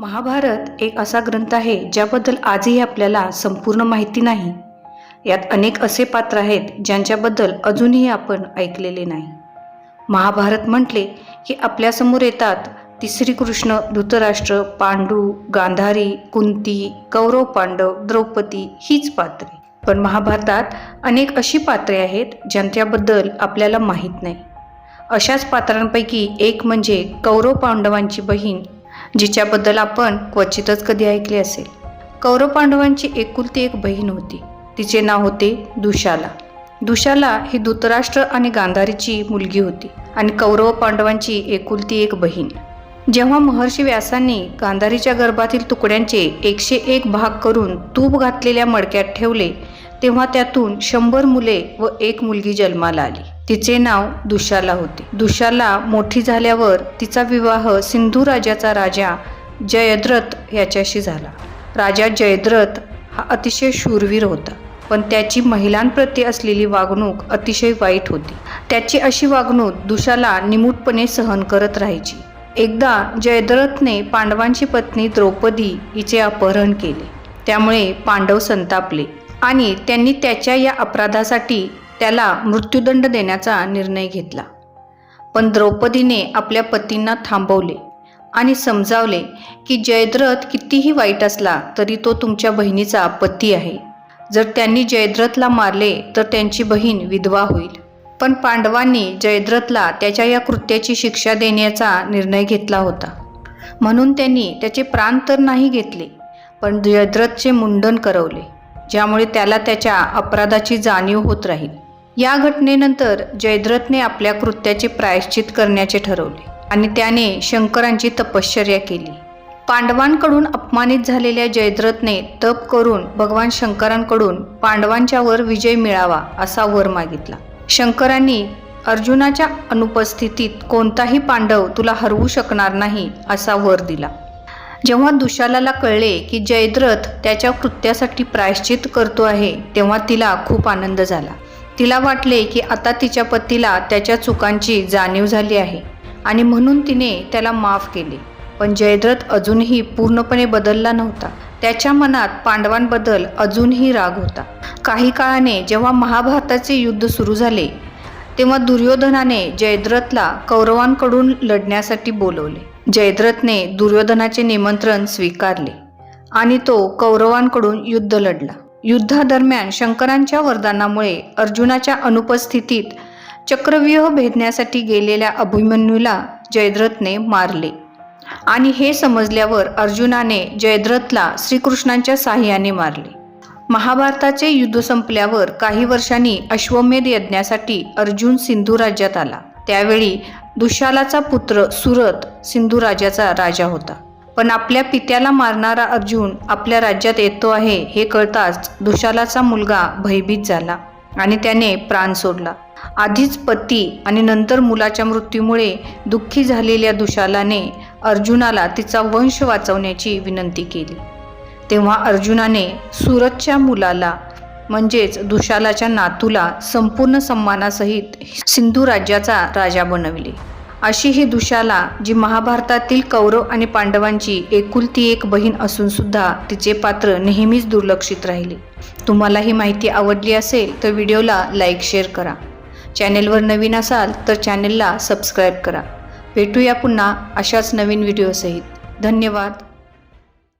महाभारत एक असा ग्रंथ आहे ज्याबद्दल आजही आपल्याला संपूर्ण माहिती नाही. यात अनेक असे पात्र आहेत ज्यांच्याबद्दल अजूनही आपण ऐकलेले नाही. महाभारत म्हटले की आपल्यासमोर येतात ती श्रीकृष्ण धृतराष्ट्र पांडू गांधारी कुंती कौरव पांडव द्रौपदी हीच पात्रे. पण महाभारतात अनेक अशी पात्रे आहेत ज्यांच्याबद्दल आपल्याला माहीत नाही. अशाच पात्रांपैकी एक म्हणजे कौरव पांडवांची बहीण जिच्याबद्दल आपण क्वचितच कधी ऐकले असेल. कौरव पांडवांची एकुलती एक बहीण होती. तिचे नाव होते दुशाला. दुशाला ही धृतराष्ट्र आणि गांधारीची मुलगी होती आणि कौरव पांडवांची एकुलती एक बहीण. जेव्हा महर्षी व्यासांनी गांधारीच्या गर्भातील तुकड्यांचे एकशे एक भाग करून तूप घातलेल्या मडक्यात ठेवले तेव्हा त्यातून शंभर मुले व एक मुलगी जन्माला आली. तिचे नाव दुशाला होते. दुशाला मोठी झाल्यावर तिचा विवाह सिंधू राजाचा राजा जयद्रथ याच्याशी झाला. राजा जयद्रथ हा अतिशय शूरवीर होता पण त्याची महिलांप्रती असलेली वागणूक अतिशय वाईट होती. त्याची अशी वागणूक दुशाला निमूटपणे सहन करत राहायची. एकदा जयद्रथने पांडवांची पत्नी द्रौपदी हिचे अपहरण केले. त्यामुळे पांडव संतापले आणि त्यांनी त्याच्या या अपराधासाठी त्याला मृत्यूदंड देण्याचा निर्णय घेतला. पण द्रौपदीने आपल्या पतींना थांबवले आणि समजावले की जयद्रथ कितीही वाईट असला तरी तो तुमच्या बहिणीचा पती आहे. जर त्यांनी जयद्रथला मारले तर त्यांची बहीण विधवा होईल. पण पांडवांनी जयद्रथला त्याच्या या कृत्याची शिक्षा देण्याचा निर्णय घेतला होता. म्हणून त्यांनी त्याचे प्राण तर नाही घेतले पण जयद्रथचे मुंडन करवले ज्यामुळे त्याला त्याच्या अपराधाची जाणीव होत राहील. या घटनेनंतर जयद्रथने आपल्या कृत्याचे प्रायश्चित करण्याचे ठरवले आणि त्याने शंकरांची तपश्चर्या केली. पांडवांकडून अपमानित झालेल्या जयद्रथने तप करून भगवान शंकरांकडून पांडवांच्यावर विजय मिळावा असा वर मागितला. शंकरांनी अर्जुनाच्या अनुपस्थितीत कोणताही पांडव तुला हरवू शकणार नाही असा वर दिला. जेव्हा दुशालाला कळले की जयद्रथ त्याच्या कृत्यासाठी प्रायश्चित करतो आहे तेव्हा तिला खूप आनंद झाला. तिला वाटले की आता तिच्या पतीला त्याच्या चुकांची जाणीव झाली आहे. आणि म्हणून तिने त्याला माफ केले. पण जयद्रथ अजूनही पूर्णपणे बदलला नव्हता. त्याच्या मनात पांडवांबद्दल अजूनही राग होता. काही काळाने जेव्हा महाभारताचे युद्ध सुरू झाले तेव्हा दुर्योधनाने जयद्रथला कौरवांकडून लढण्यासाठी बोलवले. जयद्रथने दुर्योधनाचे निमंत्रण स्वीकारले आणि तो कौरवांकडून युद्ध लढला. युद्धादरम्यान शंकरांच्या वरदानामुळे अर्जुनाच्या अनुपस्थितीत चक्रव्यूह भेदण्यासाठी गेलेल्या अभिमन्यूला जयद्रथने मारले. आणि हे समजल्यावर अर्जुनाने जयद्रथला श्रीकृष्णांच्या साह्याने मारले. महाभारताचे युद्ध संपल्यावर काही वर्षांनी अश्वमेध यज्ञासाठी अर्जुन सिंधू राज्यात आला. त्यावेळी दुशालाचा पुत्र सुरत सिंधू राजाचा राजा होता. पण आपल्या पित्याला मारणारा अर्जुन आपल्या राज्यात येतो आहे हे कळताच दुशालाचा मुलगा भयभीत झाला आणि त्याने प्राण सोडला. आधीच पती आणि नंतर मुलाच्या मृत्यूमुळे दुःखी झालेल्या दुशालाने अर्जुनाला तिचा वंश वाचवण्याची विनंती केली. तेव्हा अर्जुनाने सुरतच्या मुलाला म्हणजेच दुशालाच्या नातूला संपूर्ण सन्मानासहित सिंधू राज्याचा राजा बनविले. अशी ही दुशाला जी महाभारतातील कौरव आणि पांडवांची एकुलती एक बहीण असून सुद्धा तिचे पात्र नेहमीच दुर्लक्षित राहिले. तुम्हाला ही माहिती आवडली असेल तर व्हिडिओला लाईक शेअर करा. चॅनेलवर नवीन असाल तर चॅनेलला सबस्क्राईब करा. भेटूया पुन्हा अशाच नवीन व्हिडिओसहित. धन्यवाद.